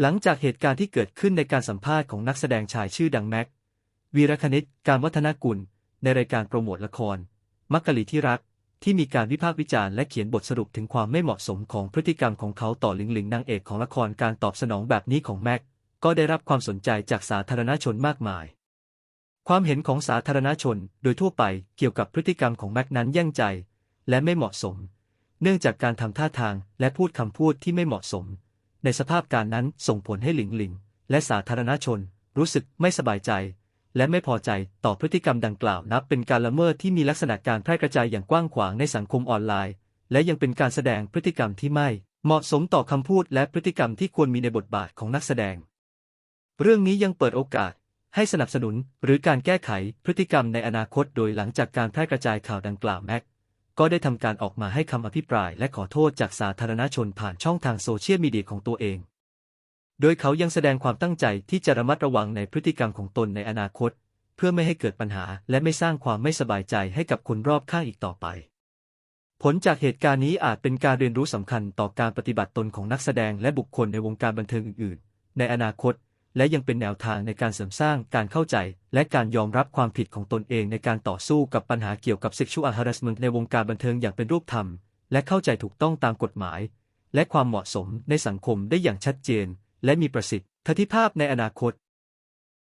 หลังจากเหตุการณ์ที่เกิดขึ้นในการสัมภาษณ์ของนักแสดงชายชื่อดังแม็ก วีรคณิต การวัฒนกุล ในรายการโปรโมทละคร มักกะลีที่รัก ที่มีการวิพากษ์วิจารณ์และเขียนบทสรุปถึงความไม่เหมาะสมของพฤติกรรมของเขาต่อหลิงหลิงนางเอกของละครการตอบสนองแบบนี้ของแม็ก ก็ได้รับความสนใจจากสาธารณชนมากมาย ความเห็นของสาธารณชนโดยทั่วไปเกี่ยวกับพฤติกรรมของแม็กนั้นแย่งใจ และไม่เหมาะสม เนื่องจากการทำท่าทางและพูดคำพูดที่ไม่เหมาะสม ในสภาพการนั้นส่งผลให้หลิงหลิง และสาธารณชน รู้สึกไม่สบายใจ และไม่พอใจต่อพฤติกรรมดังกล่าวนับเป็นการละเมิดที่มีลักษณะการแพร่กระจายอย่างกว้างขวางในสังคมออนไลน์ และยังเป็นการแสดงพฤติกรรมที่ไม่เหมาะสมต่อคำพูดและพฤติกรรมที่ควรมีในบทบาทของนักแสดง เรื่องนี้ยังเปิดโอกาสให้สนับสนุนหรือการแก้ไขพฤติกรรมในอนาคตโดยหลังจากการแพร่กระจายข่าวดังกล่าวแม็ก ก็ได้ทำการออกมาให้คำอภิปรายและขอโทษจากสาธารณชนผ่านช่องทางโซเชียลมีเดียของตัวเอง โดยเขายังแสดงความตั้งใจที่จะระมัดระวังในพฤติกรรมของตนในอนาคต เพื่อไม่ให้เกิดปัญหาและไม่สร้างความไม่สบายใจให้กับคนรอบข้างอีกต่อไป ผลจากเหตุการณ์นี้อาจเป็นการเรียนรู้สำคัญต่อการปฏิบัติตนของนักแสดงและบุคคลในวงการบันเทิงอื่น ๆ ในอนาคต และยังเป็นแนวทางในการเสริมสร้างการเข้าใจ และการยอมรับความผิดของตนเองในการต่อสู้กับปัญหาเกี่ยวกับ sexual harassment ในวงการบันเทิงอย่างเป็นรูปธรรม และเข้าใจถูกต้องตามกฎหมาย และความเหมาะสมในสังคมได้อย่างชัดเจน และมีประสิทธิภาพในอนาคต